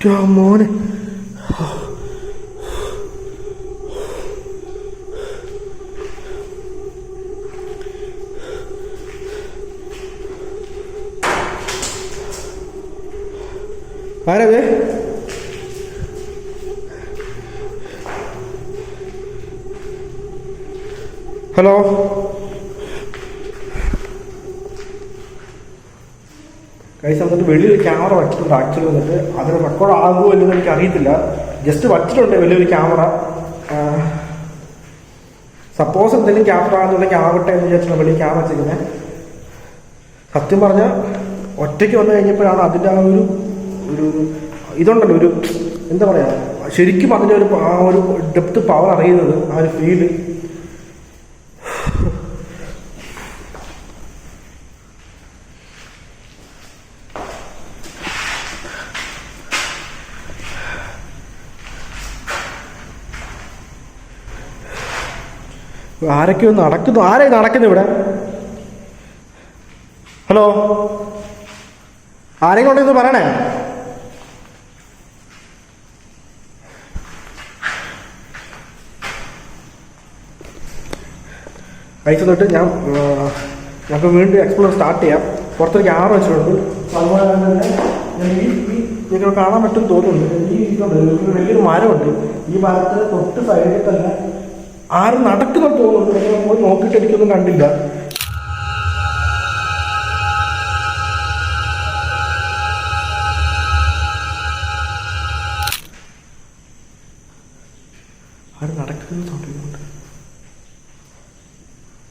ടാ മോനെ ആരത് ഹലോ കഴിച്ച് വന്നിട്ട് വെളിയിൽ ക്യാമറ വച്ചിട്ടുണ്ട് ആക്ച്വലി വന്നിട്ട് അതിന് റെക്കോർഡ് ആകുമോ ഇല്ലെന്ന് എനിക്ക് അറിയത്തില്ല. ജസ്റ്റ് വച്ചിട്ടുണ്ട് വലിയൊരു ക്യാമറ സപ്പോസ് എന്തെങ്കിലും ക്യാമറ ആണെന്നുണ്ടെങ്കിൽ ആവട്ടെ എന്ന് വിചാരിച്ചാണ് വലിയ ക്യാമറ വെച്ചിരിക്കുന്നത് സത്യം പറഞ്ഞാൽ ഒറ്റയ്ക്ക് വന്നു കഴിഞ്ഞപ്പോഴാണ് അതിന്റെ ആ ഒരു ഒരു ഇതുണ്ടല്ലോ ഒരു എന്താ പറയുക ശരിക്കും അതിന്റെ ഒരു ആ ഒരു ഡെപ്ത് പവർ അറിയുന്നത് ആ ഒരു ഫീൽ ആരൊക്കെയോ നടക്കുന്നു ആരായി നടക്കുന്നു ഇവിടെ ഹലോ ആരെങ്കിലും ഉണ്ടെന്ന് പറയണേ അയച്ചു തൊട്ട് ഞാൻ ഞങ്ങൾക്ക് വീണ്ടും എക്സ്പ്ലോർ സ്റ്റാർട്ട് ചെയ്യാം പുറത്തൊരു ആറ് വെച്ചിട്ടുണ്ട് അതുപോലെ തന്നെ നിങ്ങൾക്ക് കാണാൻ പറ്റും തോന്നുന്നുണ്ട് ഈ വലിയൊരു മരമുണ്ട് ഈ മരത്തിന് തൊട്ട് സൈഡിൽ തന്നെ ആരും നടക്കുന്ന തോന്നുന്നു നമ്മൾ നോക്കിയിട്ട് എനിക്കൊന്നും കണ്ടില്ല. ആര് നടക്കുന്ന തോന്നുന്നുണ്ട്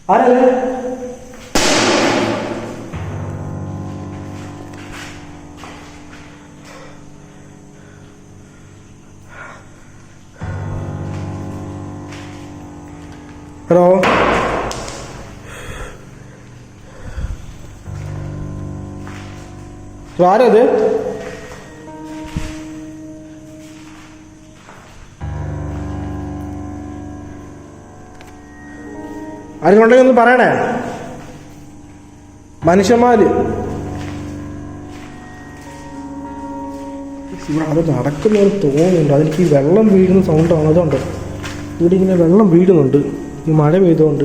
ആരല്ലേ? ഹലോ? ആരത് ആരും ഉണ്ടെങ്കിൽ ഒന്ന് പറയണേ. മനുഷ്യന്മാര്. അത് നടക്കുന്നവർ തോന്നുന്നുണ്ട്. അതിലേക്ക് ഈ വെള്ളം വീഴുന്ന സൗണ്ടാണ് അതുകൊണ്ട് ഇവിടെ ഇങ്ങനെ വെള്ളം വീഴുന്നുണ്ട്. ഈ മഴ പെയ്തുകൊണ്ട്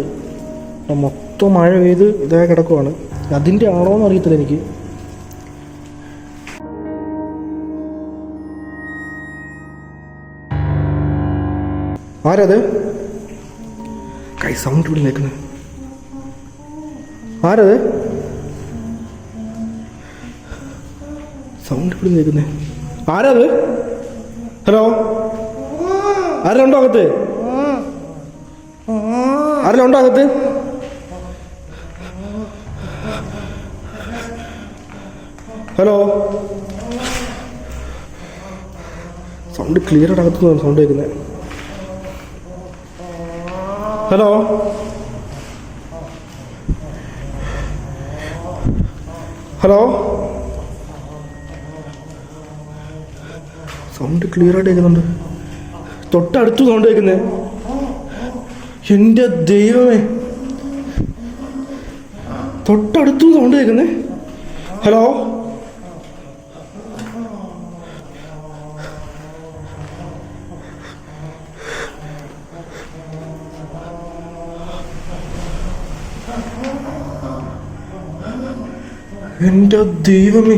മൊത്തം മഴ പെയ്ത് ഇതേ കിടക്കുവാണ്. അതിന്റെ ആണോ എന്ന് അറിയത്തില്ല എനിക്ക്. ആരത്? കൈ സൗണ്ട് ഇവിടെ നിൽക്കുന്നത് ആരത്? സൗണ്ട് ഇവിടെ നിൽക്കുന്നേ. ആരത്? ഹലോ? ആരുണ്ടോ അകത്ത്? ആരെല്ലാം ഉണ്ടോ അകത്ത്? ഹലോ? സൗണ്ട് ക്ലിയർ അകത്ത് സൗണ്ട് കേൾക്കുന്നത് ഹലോ? ഹലോ? സൗണ്ട് ക്ലിയർ ആയിട്ട് കേൾക്കുന്നുണ്ട്. തൊട്ടടുത്ത് സൗണ്ട് കേൾക്കുന്നേ. എന്റെ ദൈവമേ. തൊട്ടടുത്ത് സൗണ്ട് കേൾക്കുന്നേ ഹലോ? എന്റെ ദൈവമേ.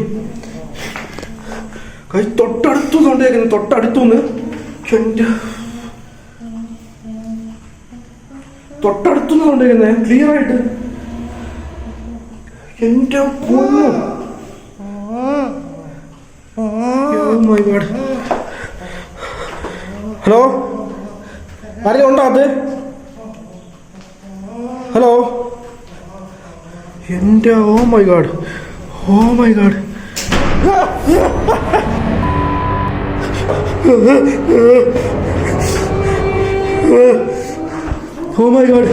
കൈ തൊട്ടടുത്തു സൗണ്ട് കേൾക്കുന്നു തൊട്ടടുത്തുനിന്ന് എന്റെ തൊട്ടടുത്തുനിന്ന് കേൾക്കുന്നേ ക്ലിയർ ആയിട്ട്? എന്റെ പൊന്നു. ഹലോ ആരെങ്കിലും ഉണ്ടോ അത് ഹലോ എന്റെ ഓ my God oh my God oh my Oh my god.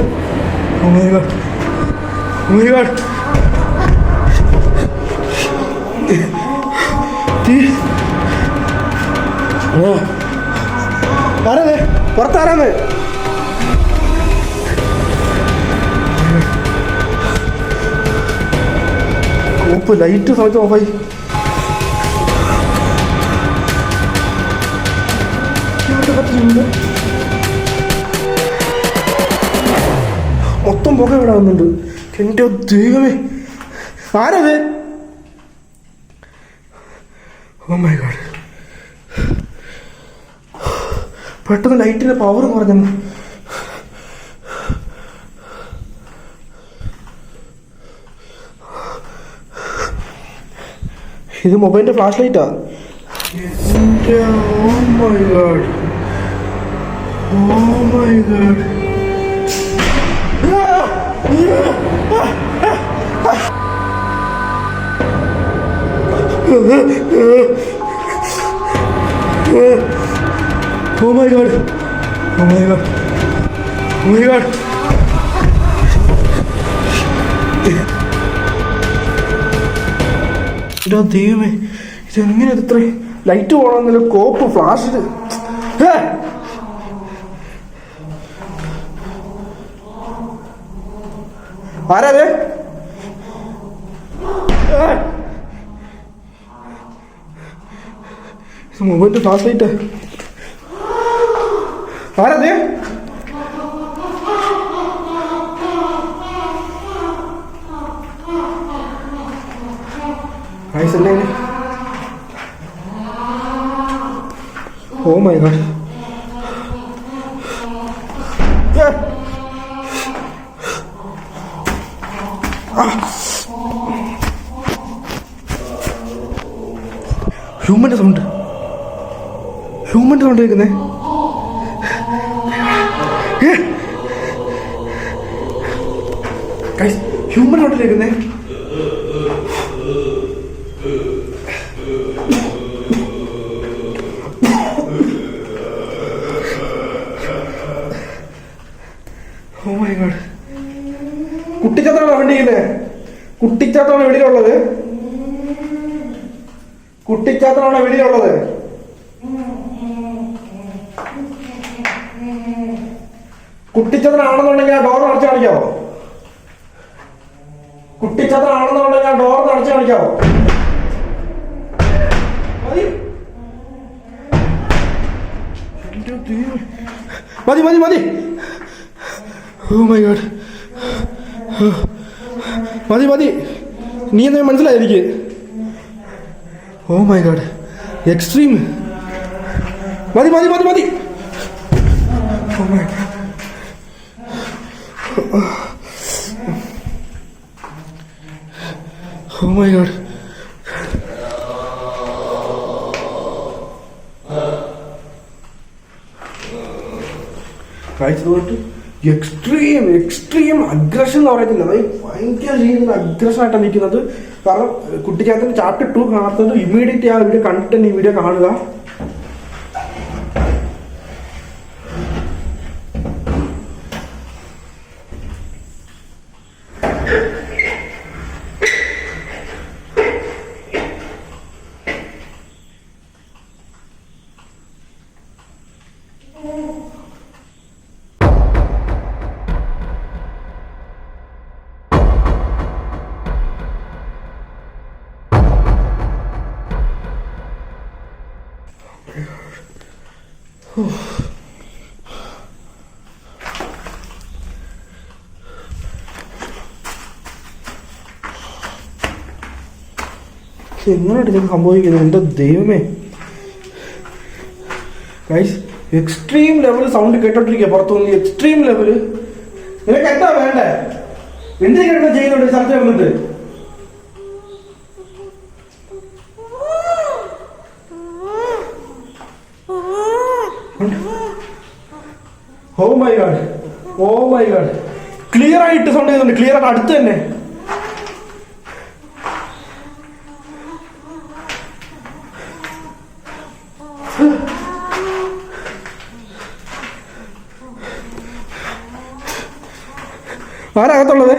Oh my god. Oh my god. ആരാത് പുറത്താരാന്ന് ഓപ്പ് ലൈറ്റ് സമയത്ത് ഓഫായി പറ്റുന്നുണ്ട് മൊത്തം പുക ഇവിടെ വന്നുണ്ട് എന്റെ ദൈവമേ. ആരത്? ഓ മൈ ഗോഡ് പെട്ടെന്ന് ലൈറ്റിന്റെ പവർ കുറഞ്ഞു. ഇത് മൊബൈലിന്റെ ഫ്ലാഷ് ലൈറ്റാ? ഓ my God oh my God Oh my god. Oh my god. Oh my god. ഇതാ ദൈവമേ ഇതെങ്ങനെ ഇത്ര ലൈറ്റ് പോകണമെന്നില്ല കോപ്പ് ഫ്ലാഷ് ആരാത് മൊബൈലിന്റെ ഫ്ലാഷ് ലൈറ്റ് ആരത് ഐസല്ലേ ഓ മൈ ഗോഡ് ഹ്യൂമന്റെ സൗണ്ട് ഹ്യൂമന്റെ സൗണ്ട് കേൾക്കുന്നേ? ഹ്യൂമൻ സൗണ്ട് കേൾക്കുന്നേ ഓ മൈ ഗോഡ് കുട്ടിച്ചാത്തനാണോ വണ്ടിയില്ലേ കുട്ടിച്ചാത്തനാണ് വെളിയിലുള്ളത് കുട്ടിച്ചാത്തനാണോ വെളിയിലുള്ളത് കുട്ടിച്ചതനാണെന്നുണ്ടെങ്കിൽ ആ ഡോർ അടച്ചു കാണിക്കാവോ? കുട്ടിച്ചതനാണെന്നുണ്ടെങ്കിൽ ആ ഡോർ അടച്ചു കാണിക്കാവോ? മതി. മതി മതി ഓ മൈ ഗോഡ് മതി മതി. നീ എന്നെ മനസ്സിലായി എനിക്ക്? ഓ മൈ ഗോഡ് എക്സ്ട്രീം മതി മതി മതി മതി. Oh my oh my god കാഴ്ച തോട്ട് എക്സ്ട്രീം എക്സ്ട്രീം അഗ്രഷൻ എന്ന് പറയത്തില്ല ഭയങ്കര രീതിയിൽ അഗ്രഷൻ ആയിട്ടാണ് നിൽക്കുന്നത്. കാരണം കുട്ടിക്കകത്ത് ചാപ്റ്റർ ടു കാണാത്തത് ഇമ്മീഡിയറ്റ് ആ വീഡിയോ കണ്ടിട്ട് ഈ വീഡിയോ കാണുക. എങ്ങനെയാണ് ഇതൊക്കെ സംഭവിക്കുന്നത് എന്റെ ദൈവമേ. എക്സ്ട്രീം ലെവൽ സൗണ്ട് കേട്ടോണ്ടിരിക്കുക പുറത്തുനിന്ന് എക്സ്ട്രീം ലെവൽ നിനക്ക് എന്താ വേണ്ടേ? എന്തിനാണ് ചെയ്യുന്നുണ്ട് സ്ഥലത്ത് വന്നിട്ട്. ഓ my god oh my god clear ആയിട്ട് സൗണ്ട് ചെയ്യുന്നുണ്ട്. ക്ലിയർ ആയിട്ട് അടുത്ത് തന്നെ. ആരകത്തുള്ളത്?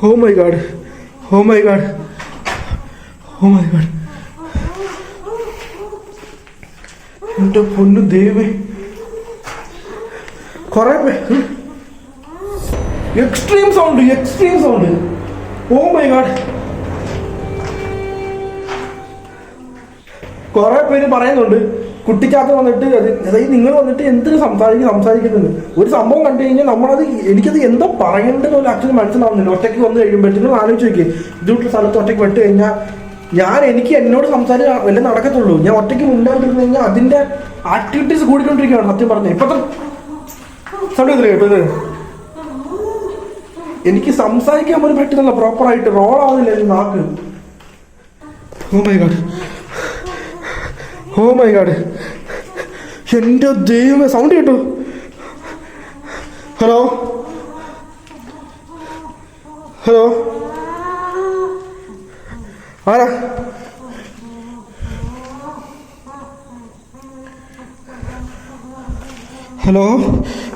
ഹോ my god oh my god oh my god എന്റെ പൊന്നു ദൈവമേ. കുറെ extreme sound extreme sound oh my god കുറെ പേര് പറയുന്നുണ്ട്. കുട്ടിക്കകത്ത് വന്നിട്ട് അത് അതായത് നിങ്ങൾ വന്നിട്ട് എന്ത് സംസാരിക്കും സംസാരിക്കുന്നുണ്ട്? ഒരു സംഭവം കണ്ടു കഴിഞ്ഞാൽ നമ്മളത് എനിക്കത് എന്താ പറയേണ്ടത് ഒരു ആക്ച്വലി മനസ്സിലാവുന്നില്ല. ഒറ്റയ്ക്ക് വന്ന് കഴിയുമ്പോഴത്തേക്കും ആലോചിച്ച് നോക്കി ഇതുള്ള സ്ഥലത്ത് ഒറ്റയ്ക്ക് പെട്ട് കഴിഞ്ഞാൽ ഞാൻ എനിക്ക് എന്നോട് സംസാരിച്ച് വല്ല നടക്കത്തുള്ളൂ. ഞാൻ ഒറ്റയ്ക്ക് മുന്നോട്ടിരുന്നു കഴിഞ്ഞാൽ അതിന്റെ ആക്ടിവിറ്റീസ് കൂടിക്കൊണ്ടിരിക്കുകയാണ് സത്യം പറഞ്ഞു ഇപ്പത്തെ ഇത് എനിക്ക് സംസാരിക്കാൻ പോലും പറ്റുന്നില്ല പ്രോപ്പറായിട്ട് റോൾ ആവുന്നില്ല നാക്ക്. Oh my God oh my god എന്റെ ദൈവമേ സൗണ്ട് കേട്ടോ. ഹലോ ഹലോ ആരാ? Hello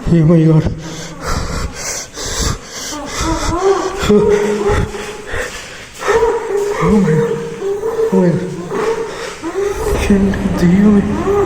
oh my god Oh my You.